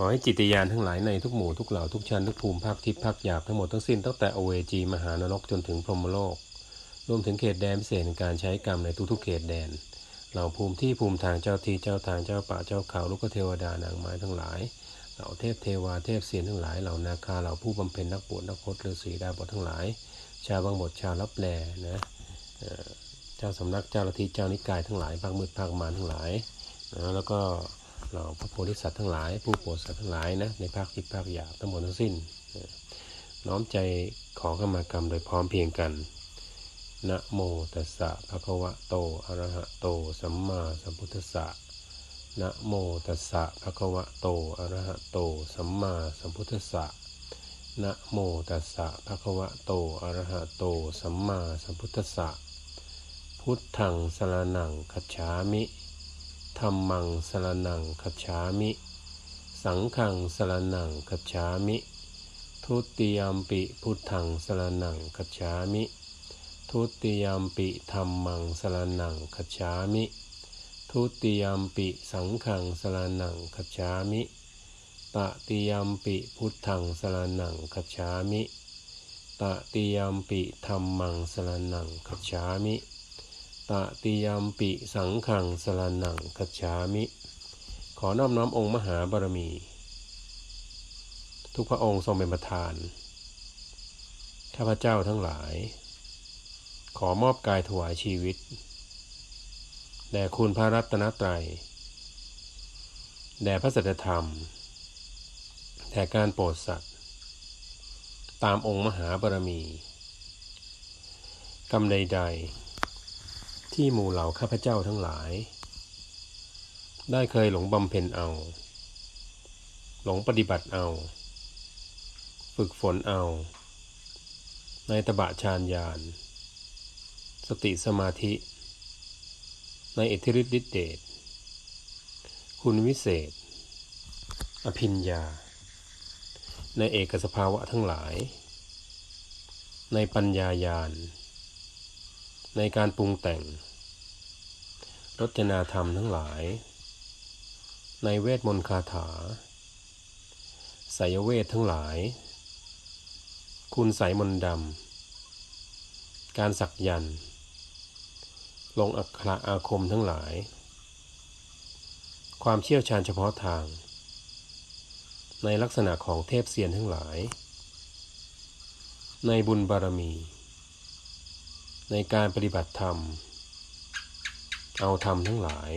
ขอให้จิตยานทั้งหลายในทุกหมู่ทุกเหล่าทุกชั้นทุกภูมิภาคทิพย์ภาคหยาบทั้งหมดทั้งสิ้นตั้งแต่อเวจีมหานรกจนถึงพรหมโลก รวมถึงเขตแดนพิเศษในการใช้กรรมในทุกๆเขตแดน เหล่าภูมิที่ภูมิทางเจ้าที่เจ้าทางเจ้าป่าเจ้าเขาลูกเทวดานางไม้ทั้งหลาย เหล่าเทพเทวาเทพเสียนทั้งหลายเหล่านาคาเหล่าผู้บำเพ็ญนักบวชนักพจน์ฤาษีดาบททั้งหลาย ชาวบางบทชาวรับแลนะเอ่อเจ้าสำนักเจ้าลัทธิเจ้านิกายทั้งหลายภาคมืดภาคมารทั้งหลายนะแล้วก็ เหล่าพระโพธิสัตว์ทั้งหลาย ผู้โปรดสัตว์ทั้งหลายนะในภาคทิพภาคหยาบทั้งหมดทั้งสิ้น น้อมใจขอขมากรรมโดยพร้อมเพียงกันนะโมตัสสะภะคะวะโตอะระหะโตสัมมาสัมพุทธัสสะนะโมตัสสะภะคะวะโตอะระหะโตสัมมาสัมพุทธัสสะนะโมตัสสะภะคะวะโตอะระหะโตสัมมาสัมพุทธัสสะพุทธังสรนังคัจฉามิ ธัมมังสรนังคัจฉามิ สังฆังสรนังคัจฉามิ ทุติยมปิพุทธังสรนังคัจฉามิ ทุติยมปิธรรมังสรนังคัจฉามิ ทุติยมปิสังฆังสรนังคัจฉามิ ตติยมปิพุทธังสรนังคัจฉามิ ตติยมปิธรรมังสรนังคัจฉามิ ตติยมปิสังฆังสรนังคัจฉามิ ขอนอบน้อมองค์มหาบารมี ทุกพระองค์ทรงเป็นประธาน ข้าพเจ้าทั้งหลาย ขอมอบกายถวายชีวิต แด่คุณพระรัตนตรัย แด่พระสัจธรรม แด่การโปรดสัตว์ ตามองค์มหาบารมี กรรมใดๆ ที่หมู่เหล่าข้าพเจ้าทั้งหลาย ได้เคยหลงบำเพ็ญเอา หลงปฏิบัติเอา ฝึกฝนเอา ในตบะฌานญาณ สติสมาธิ ในอิทธิฤทธิฤทธิเดช คุณวิเศษ อภิญญา ในเอกสภาวะทั้งหลาย ในปัญญายาณในการปรุงแต่ง รจนาธรรมทั้งหลาย ในเวทมนต์คาถาสายเวททั้งหลาย คุณสายมนต์ดำ การสักยันต์ลงอักขระอาคมทั้งหลาย ความเชี่ยวชาญเฉพาะทาง ในลักษณะของเทพเซียนทั้งหลาย ในบุญบารมี ในการปฏิบัติธรรม เอาธรรมทั้งหลาย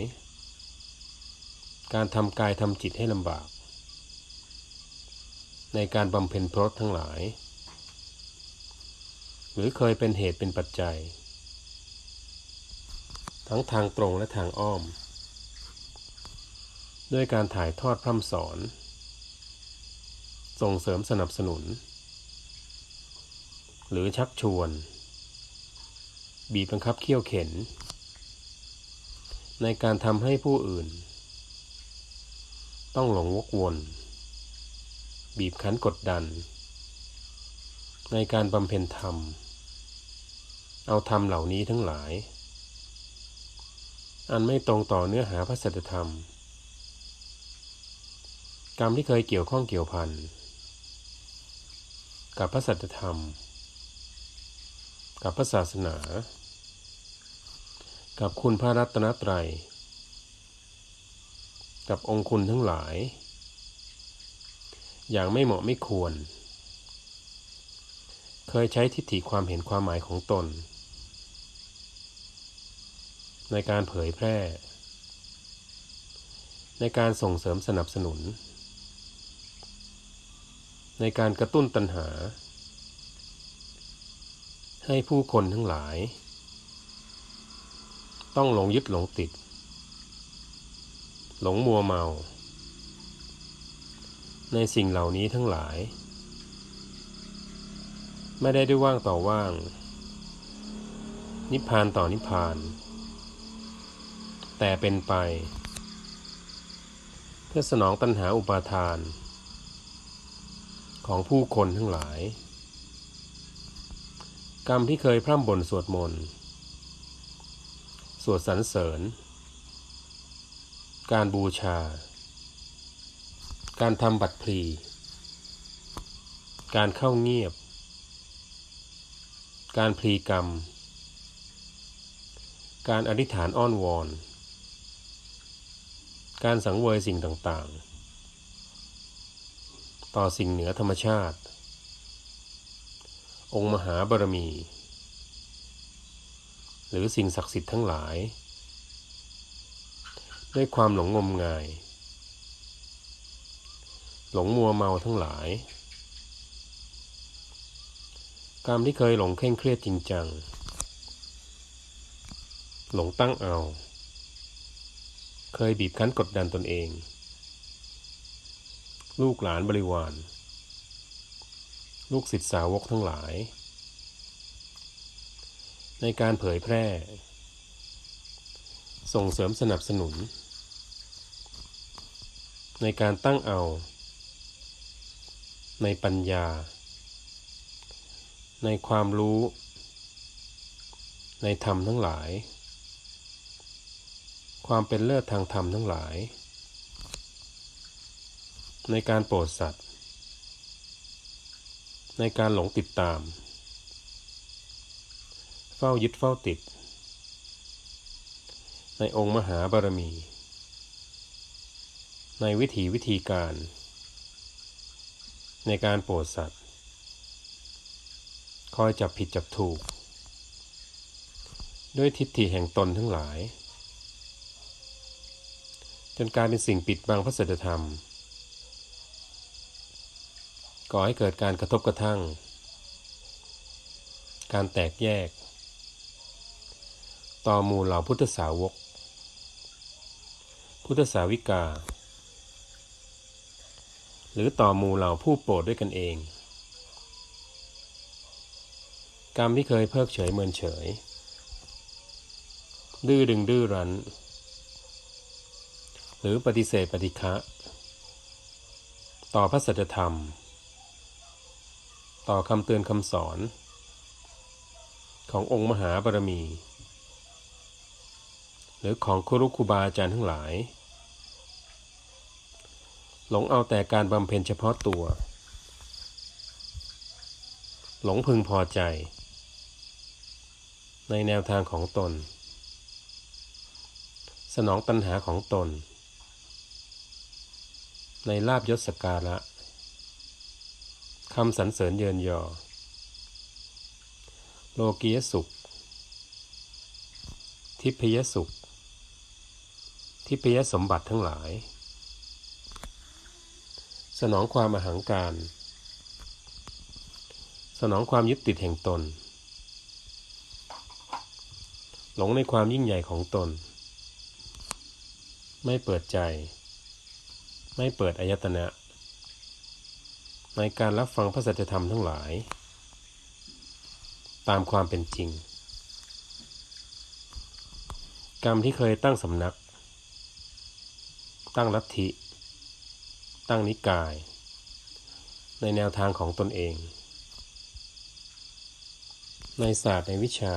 การทำกายทำจิตให้ลำบาก ในการบำเพ็ญพรตทั้งหลาย หรือเคยเป็นเหตุเป็นปัจจัย ทั้งทางตรงและทางอ้อม ด้วยการถ่ายทอดพร่ำสอน ส่งเสริมสนับสนุน หรือชักชวน บีบบังคับเขี่ยวเข็น ในการทำให้ผู้อื่น ต้องหลงวกวน บีบคั้นกดดัน ในการบำเพ็ญธรรม เอาธรรมเหล่านี้ทั้งหลาย อันไม่ตรงต่อเนื้อหาพระสัจธรรม กรรมที่เคยเกี่ยวข้องเกี่ยวพันกับพระสัจธรรม กับพระศาสนา กับคุณพระรัตนตรัย กับองค์คุณทั้งหลาย อย่างไม่เหมาะไม่ควร เคยใช้ทิฏฐิความเห็นความหมายของตน ในการเผยแพร่ ในการส่งเสริมสนับสนุน ในการกระตุ้นตัณหา ให้ผู้คนทั้งหลาย ต้องหลงยึดหลงติด หลงมัวเมา ในสิ่งเหล่านี้ทั้งหลาย ไม่ได้ด้วยว่างต่อว่าง นิพพานต่อนิพพาน แต่เป็นไป เพื่อสนองตัณหาอุปาทาน ของผู้คนทั้งหลาย กรรมที่เคยพร่ำบ่นสวดมนต์ สวดสรรเสริญ การบูชา การทำบัตรพลี การเข้าเงียบ การพลีกรรม การอธิษฐานอ้อนวอน การสังเวยสิ่งต่างๆ ต่อสิ่งเหนือธรรมชาติ องค์มหาบารมี หรือสิ่งศักดิ์สิทธิ์ทั้งหลาย ด้วยความหลงงมงาย หลงมัวเมาทั้งหลายกรรมที่เคยหลงเคร่งเครียดจริงจัง หลงตั้งเอา เคยบีบคั้นกดดันตนเอง ลูกหลานบริวาร ลูกศิษย์สาวกทั้งหลาย ในการเผยแพร่ ส่งเสริมสนับสนุน ในการตั้งเอา ในปัญญา ในความรู้ ในธรรมทั้งหลาย ความเป็นเลิศทางธรรมทั้งหลาย ในการโปรดสัตว์ ในการหลงติดตาม เฝ้ายึดเฝ้าติด ในองค์มหาบารมี ในวิถีวิธีการ ในการโปรดสัตว์ คอยจับผิดจับถูก ด้วยทิฏฐิแห่งตนทั้งหลาย จนกลายเป็นสิ่งปิดบังพระสัจธรรม ก่อให้เกิดการกระทบกระทั่งการแตกแยก ต่อหมู่เหล่าพุทธสาวก พุทธสาวิกา หรือต่อหมู่เหล่าผู้โปรดด้วยกันเอง กรรมที่เคยเพิกเฉยเมินเฉย ดื้อดึงดื้อรั้น หรือปฏิเสธปฏิฆะต่อพระสัจธรรม ต่อคำเตือนคำสอน ขององค์มหาบารมี หรือของครุครูบาอาจารย์ทั้งหลาย หลงเอาแต่การบำเพ็ญเฉพาะตัว หลงพึงพอใจ ในแนวทางของตน สนองตัณหาของตน ในลาบยศสกการะคำสรรเสริญเยินยอ โลกียสุข ทิพยสุข ทิพยสมบัติทั้งหลาย สนองความอหังการ สนองความยึดติดแห่งตน หลงในความยิ่งใหญ่ของตน ไม่เปิดใจ ไม่เปิดอายตนะ ในการรับฟังพระสัจธรรมทั้งหลาย ตามความเป็นจริง กรรมที่เคยตั้งสำนัก ตั้งลัทธิ ตั้งนิกาย ในแนวทางของตนเอง ในศาสตร์ในวิชา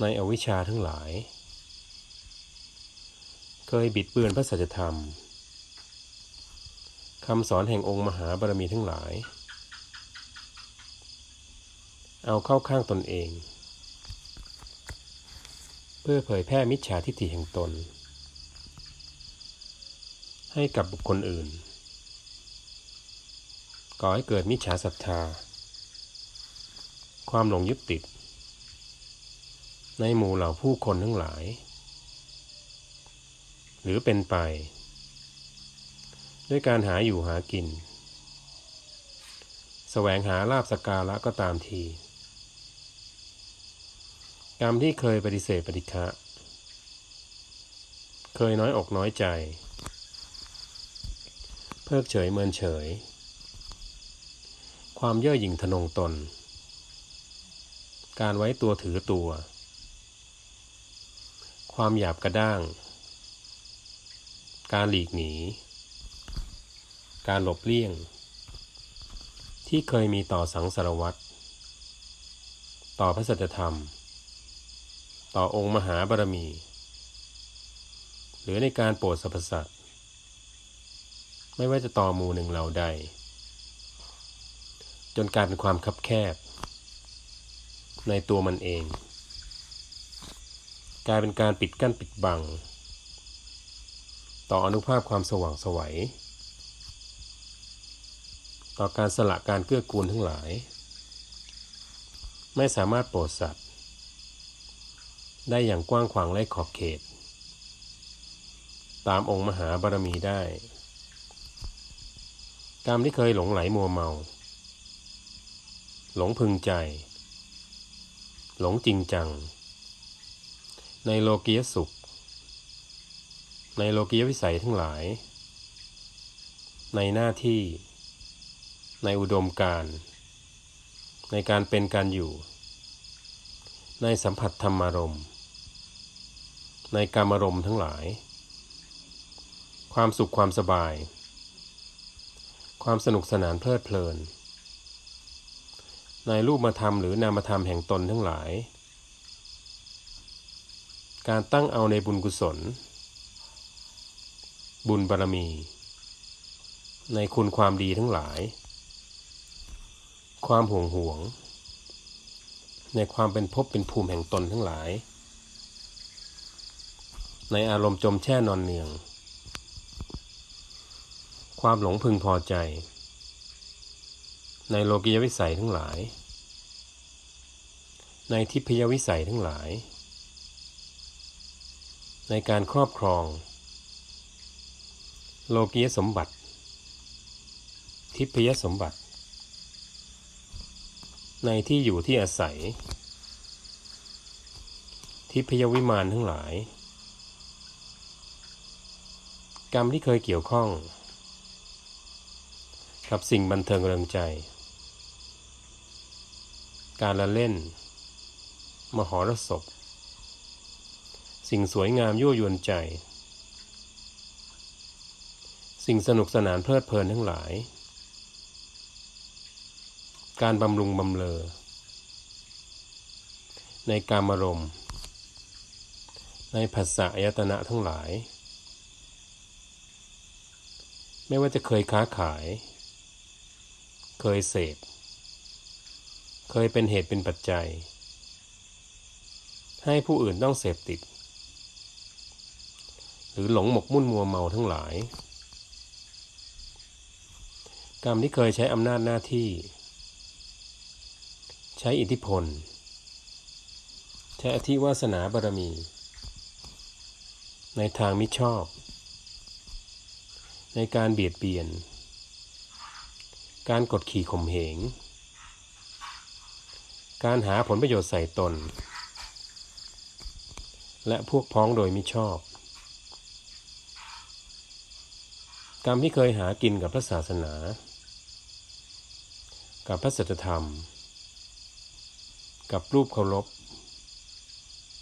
ในอวิชชาทั้งหลาย เคยบิดเบือนพระสัจธรรมคำสอนแห่งองค์มหาบารมีทั้งหลาย เอาเข้าข้างตนเอง เพื่อเผยแพร่มิจฉาทิฏฐิแห่งตน ให้กับบุคคลอื่น ก่อให้เกิดมิจฉาศรัทธา ความหลงยึดติด ในหมู่เหล่าผู้คนทั้งหลาย หรือเป็นไป ด้วยการหาอยู่หากินแสวงหาลาบสกการะก็ตามทีกรรมที่เคยปฏิเสธปฏิฆะเคยน้อยอกน้อยใจ เพิกเฉยเมินเฉย ความเย่อหยิ่งทะนงตน การไว้ตัวถือตัว ความหยาบกระด้าง การหลีกหนี การหลบเลี่ยง ที่เคยมีต่อสังสารวัตรต่อพระสัจธรรม ต่อองค์มหาบารมี หรือในการโปรดสรรพสัตว์ ไม่ว่าจะต่อหมู่หนึ่งเหล่าใด จนกลายเป็นความคับแคบ ในตัวมันเอง กลายเป็นการปิดกั้นปิดบัง ต่ออนุภาพความสว่างสวัย ต่อการสละการเกื้อกูลทั้งหลาย ไม่สามารถโปรดสัตว์ ได้อย่างกว้างขวางและขอบเขต ตามองค์มหาบารมีได้ กรรมที่เคยหลงไหลมัวเมา หลงพึงใจ หลงจริงจัง ในโลกียสุข ในโลกียวิสัยทั้งหลาย ในหน้าที่ ในอุดมการในการเป็นการอยู่ ในสัมผัสธรรมารมณ์ ในกรรมารมณ์ทั้งหลาย ความสุขความสบาย ความสนุกสนานเพลิดเพลิน ในรูปมาธรรมหรือนามธรรมแห่งตนทั้งหลาย การตั้งเอาในบุญกุศล บุญบารมี ในคุณความดีทั้งหลาย ความห่วงห่วง ในความเป็นภพเป็นภูมิแห่งตนทั้งหลาย ในอารมณ์จมแช่นอนเนือง ความหลงพึงพอใจ ในโลกียวิสัยทั้งหลาย ในทิพยวิสัยทั้งหลาย ในการครอบครอง โลกียสมบัติ ทิพยสมบัติ ในที่อยู่ที่อาศัย ทิพยวิมานทั้งหลาย กรรมที่เคยเกี่ยวข้อง กับสิ่งบันเทิงเริงใจ การละเล่น มหรสพ สิ่งสวยงามยั่วยวนใจ สิ่งสนุกสนานเพลิดเพลินทั้งหลาย การบำรุงบำเลอ ในการมารมณ์ในภาษาอายตนะทั้งหลาย ไม่ว่าจะเคยค้าขาย เคยเสพ เคยเป็นเหตุเป็นปัจจัย ให้ผู้อื่นต้องเสพติด หรือหลงหมกมุ่นมัวเมาทั้งหลาย กรรมที่เคยใช้อำนาจหน้าที่ ใช้อิทธิพล ใช้อธิวาสนาบารมี ในทางมิชอบ ในการเบียดเบียน การกดขี่ข่มเหง การหาผลประโยชน์ใส่ตน และพวกพ้องโดยมิชอบ กรรมที่เคยหากินกับพระศาสนา กับพระสัจธรรม กับรูปเคารพ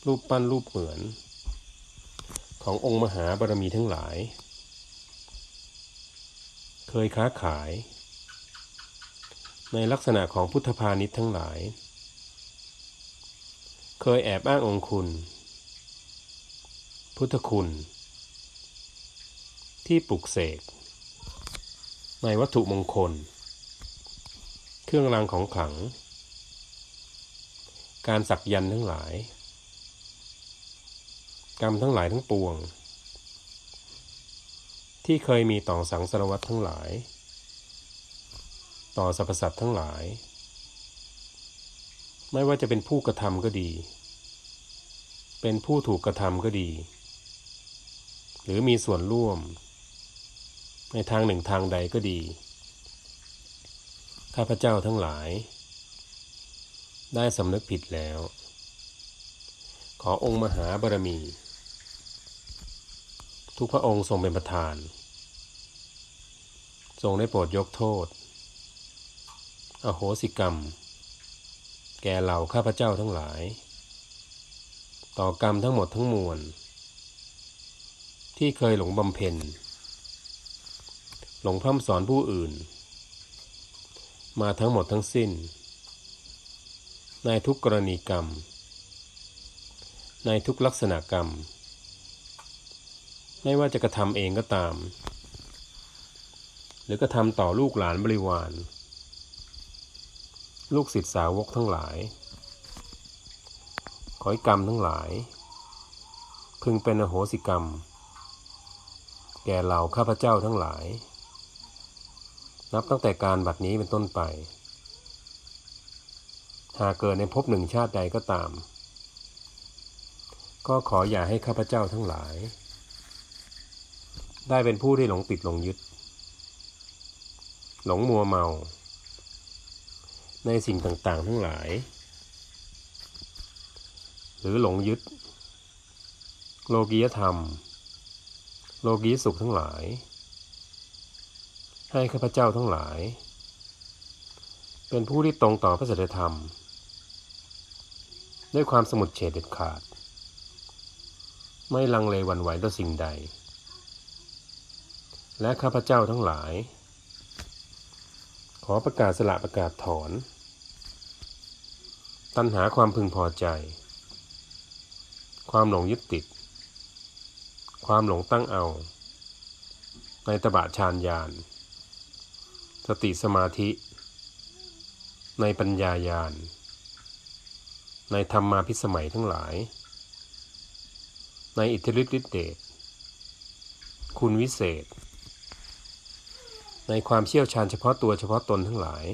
รูปปั้นรูปเหมือน ขององค์มหาบารมีทั้งหลาย เคยค้าขาย ในลักษณะของพุทธพาณิชย์ทั้งหลาย เคยแอบอ้างองค์คุณ พุทธคุณ ที่ปลุกเสก ในวัตถุมงคล เครื่องรางของขลัง การสักยันทั้งหลาย กรรมทั้งหลายทั้งปวง ที่เคยมีต่อสังสารวัตรทั้งหลาย ต่อสรรพสัตว์ทั้งหลาย ไม่ว่าจะเป็นผู้กระทำก็ดี เป็นผู้ถูกกระทำก็ดี หรือมีส่วนร่วม ในทางหนึ่งทางใดก็ดี ข้าพเจ้าทั้งหลาย ได้สำนึกผิดแล้ว ขอองค์มหาบารมี ทุกพระองค์ทรงเป็นประธานทรงได้โปรดยกโทษ อโหสิกรรม แก่เหล่าข้าพเจ้าทั้งหลาย ต่อกรรมทั้งหมดทั้งมวล ที่เคยหลงบำเพ็ญ หลงพร่ำสอนผู้อื่น มาทั้งหมดทั้งสิ้น ในทุกกรณีกรรม ในทุกลักษณะกรรม ไม่ว่าจะกระทำเองก็ตาม หรือกระทำต่อลูกหลานบริวาร ลูกศิษย์สาวกทั้งหลาย ขอให้กรรมทั้งหลาย พึงเป็นอโหสิกรรม แก่เหล่าข้าพเจ้าทั้งหลาย นับตั้งแต่การบัดนี้เป็นต้นไป หากเกิดในภพหนึ่งชาติใดก็ตาม ก็ขออย่าให้ข้าพเจ้าทั้งหลาย ได้เป็นผู้ที่หลงติดหลงยึด หลงมัวเมา ในสิ่งต่างๆ ทั้งหลาย หรือหลงยึด โลกียธรรม โลกียสุขทั้งหลาย ให้ข้าพเจ้าทั้งหลาย เป็นผู้ที่ตรงต่อพระสัจธรรม ด้วยความสมุดเฉดเด็ดขาด ไม่ลังเลวันไหวต่อสิ่งใด และข้าพเจ้าทั้งหลายขอประกาศสละประกาศถอน ตัณหาความพึงพอใจ ความหลงยึดติด ความหลงตั้งเอา ในตบะฌานญาณ สติสมาธิ ในปัญญาญาณ ในธรรมาพิสมัยทั้งหลาย ในอิทธิฤทธิฤทธิเดช คุณวิเศษ ในความเชี่ยวชาญเฉพาะตัวเฉพาะตนทั้งหลาย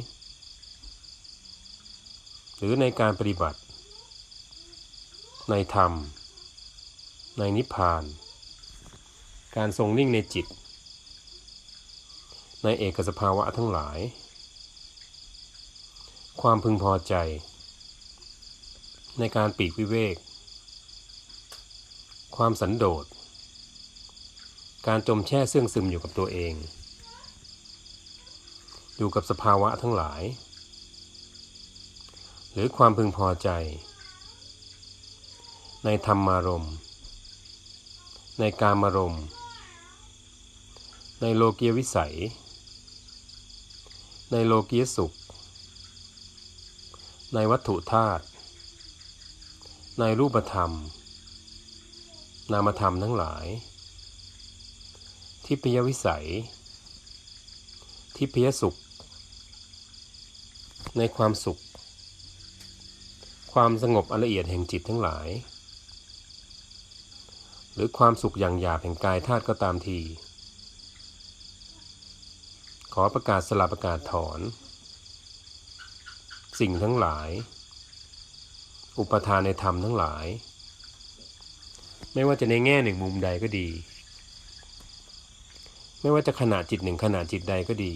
หรือในการปฏิบัติ ในธรรม ในนิพพาน การทรงนิ่งในจิต ในเอกสภาวะทั้งหลาย ความพึงพอใจ ในการปีกวิเวก ความสันโดษ การจมแช่เสื่องซึมอยู่กับตัวเอง อยู่กับสภาวะทั้งหลาย หรือความพึงพอใจ ในธรรมารมณ์ ในการมารมณ์ ในโลกียวิสัย ในโลกียสุข ในวัตถุธาตุ ในรูปธรรม นามธรรมทั้งหลาย ทิพยวิสัย ทิพยสุข ในความสุข ความสงบอันละเอียดแห่งจิตทั้งหลาย หรือความสุขอย่างหยาบแห่งกายธาตุก็ตามที ขอประกาศสลับประกาศถอน สิ่งทั้งหลาย อุปทานในธรรมทั้งหลาย ไม่ว่าจะในแง่หนึ่งมุมใดก็ดี ไม่ว่าจะขณะจิตหนึ่งขณะจิตใดก็ดี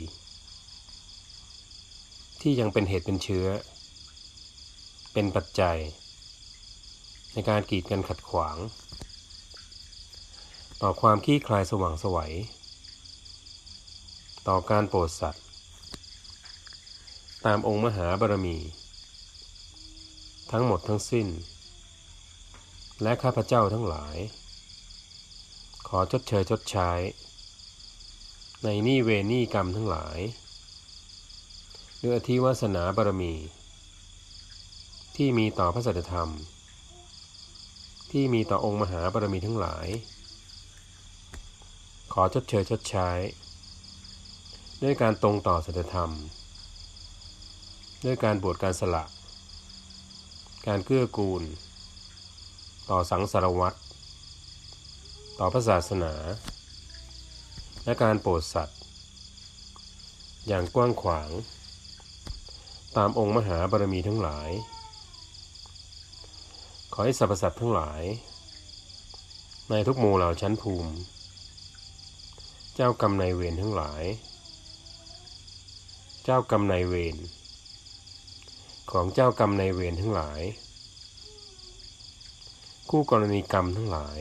ที่ยังเป็นเหตุเป็นเชื้อ เป็นปัจจัย ในการกีดกันขัดขวาง ต่อความขี้คลายสว่างสวัย ต่อการโปรดสัตว์ ตามองค์มหาบารมี ทั้งหมดทั้งสิ้น และข้าพเจ้าทั้งหลาย ขอชดเชยชดใช้ ในนี้เวนี้กรรมทั้งหลายด้วยอธิวาสนาบารมี ที่มีต่อพระสัจธรรม ที่มีต่อองค์มหาบารมีทั้งหลาย ขอชดเชยชดใช้ ด้วยการตรงต่อสัจธรรม ด้วยการบวชการสละ การเกื้อกูล ต่อสังสารวัตรต่อพระศาสนา และการโปรดสัตว์ อย่างกว้างขวาง ตามองค์มหาบารมีทั้งหลาย อให้สรรพสัตว์ทั้งหลาย ในทุกหมู่เหล่าชั้นภูมิ เจ้ากรรมนายเวรทั้งหลาย เจ้ากรรมนายเวรของเจ้ากรรมนายเวรทั้งหลาย คู่กรณีกรรมทั้งหลาย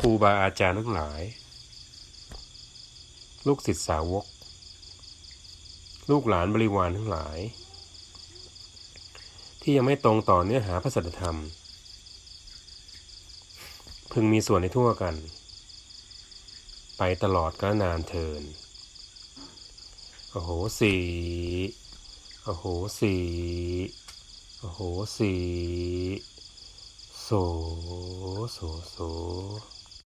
ครูบาอาจารย์ทั้งหลาย ลูกศิษย์สาวก ลูกหลานบริวารทั้งหลาย ที่ยังไม่ตรงต่อเนื้อหาพระสัจธรรม พึงมีส่วนในทั่วกัน ไปตลอดกาลนานเทินโอ้โหสีโอ้โหสีโอ้โหสีโสโสโส